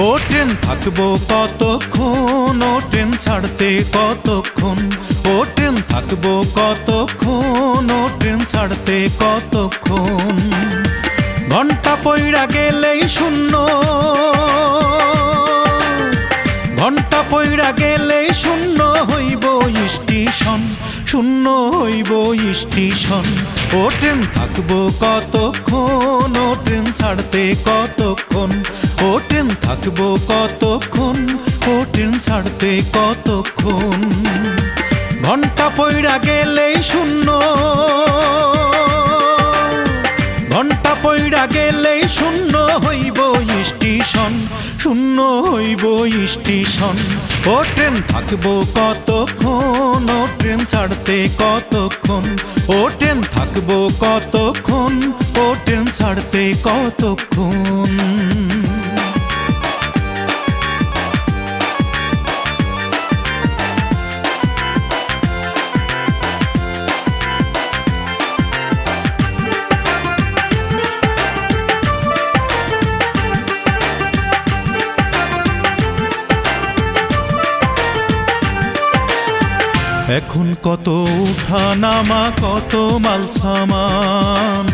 ও train থাকব কতক্ষণ? ও train ছাড়তে কতক্ষণ? ও ট্রেন থাকব কতক্ষণ? ও ট্রেন ছাড়তে কতক্ষণ? ঘণ্টা পইড়া গেলেই শূন্য। ঘণ্টা পইড়া গেলেই শূন্য হইব স্টেশন। শূন্য হইব স্টেশন। ও ট্রেন থাকব কতক্ষণ? ও ট্রেন ছাড়তে কতক্ষণ? ও ট্রেন থাকব কতক্ষণ? ও ট্রেন ছাড়তে কতক্ষণ? ঘণ্টা পইড়া গেলেই শূন্য। ঘণ্টা পইড়া গেলেই শূন্য। স্টেশন শূন্য হইব স্টেশন ও ট্রেন থাকব কতক্ষণ? ও ট্রেন ছাড়তে কতক্ষণ? ও ট্রেন থাকব কতক্ষণ? ও ট্রেন ছাড়তে কতক্ষণ? এখন কত উঠা নামা কত মাল সামান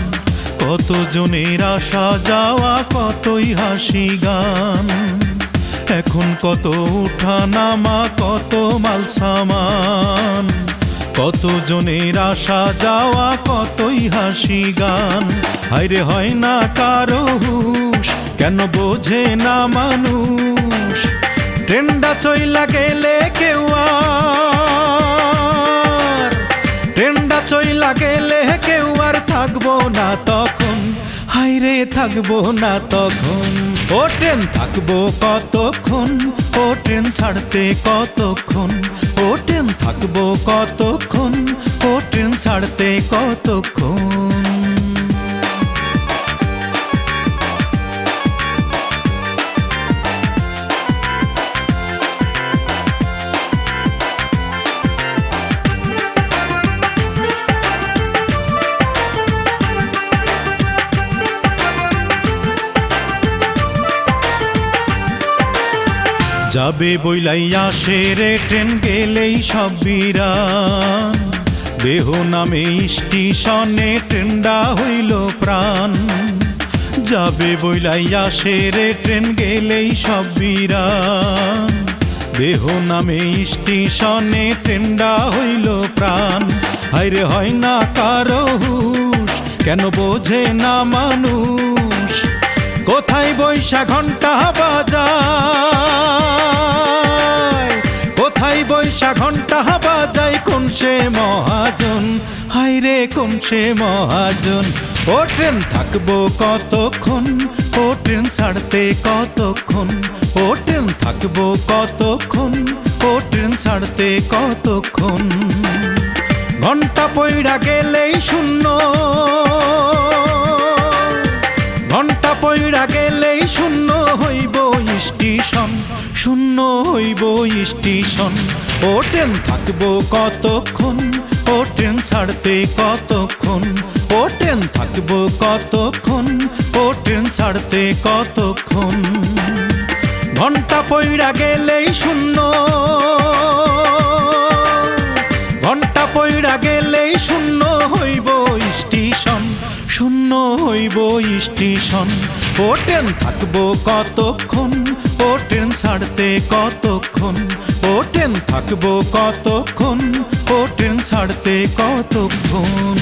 কত জনের আসা যাওয়া, কতই হাসি গান। এখন কত উঠা নামা কত মাল সামান কত জনের আসা যাওয়া, কতই হাসি গান। হাইরে হয় না কারও হুশ, কেন বোঝে না মানুষ? ট্রেন্ডা চইলা গেলে কেউ আর না তখন। হাইরে থাকব না তখন। ও ট্রেন থাকব কতক্ষণ? ও ট্রেন ছাড়তে কতক্ষণ? ও ট্রেন থাকব কতক্ষণ? ও ট্রেন ছাড়তে কতক্ষণ? যাবে বইলাই আসে রে, ট্রেন গেলেই সব বিরান। দেহ নামে স্টেশনে ট্রেনডা হইল প্রাণ। যাবে বইলাইয়া আসে রে, ট্রেন গেলেই সব বিরান। দেহ নামে স্টেশনে ট্রেনডা হইল প্রাণ। হাইরে হয় না কারও হুশ, কেন বোঝে না মানুষ? কোথায় বৈশা ঘণ্টা বাজায় সে মহাজন হাইরে কোন সে মহাজন। ও ট্রেন থাকব কতক্ষণ, ও ট্রেন ছাড়তে কতক্ষণ, ও ট্রেন থাকব কতক্ষণ, ও ট্রেন ছাড়তে কতক্ষণ। ঘণ্টা পইড়া গেলেই শূন্য। ঘণ্টা গেলেই শূন্য হইব স্টেশন, শূন্য হইব স্টেশন। ও ট্রেন থাকব কতক্ষণ? ও ট্রেন ছাড়তে কতক্ষণ? ও ট্রেন থাকব কতক্ষণ? ও ট্রেন ছাড়তে কতক্ষণ? ঘণ্টা পইড়া গেলেই শূন্য। ঘণ্টা পইড়া গেলেই শূন্য স্টেশন শূন্য হইব স্টেশন ও ট্রেন থাকব কতক্ষণ? ও ট্রেন ছাড়তে কতক্ষণ? ও ট্রেন থাকব কতক্ষণ? ও ট্রেন ছাড়তে কতক্ষণ?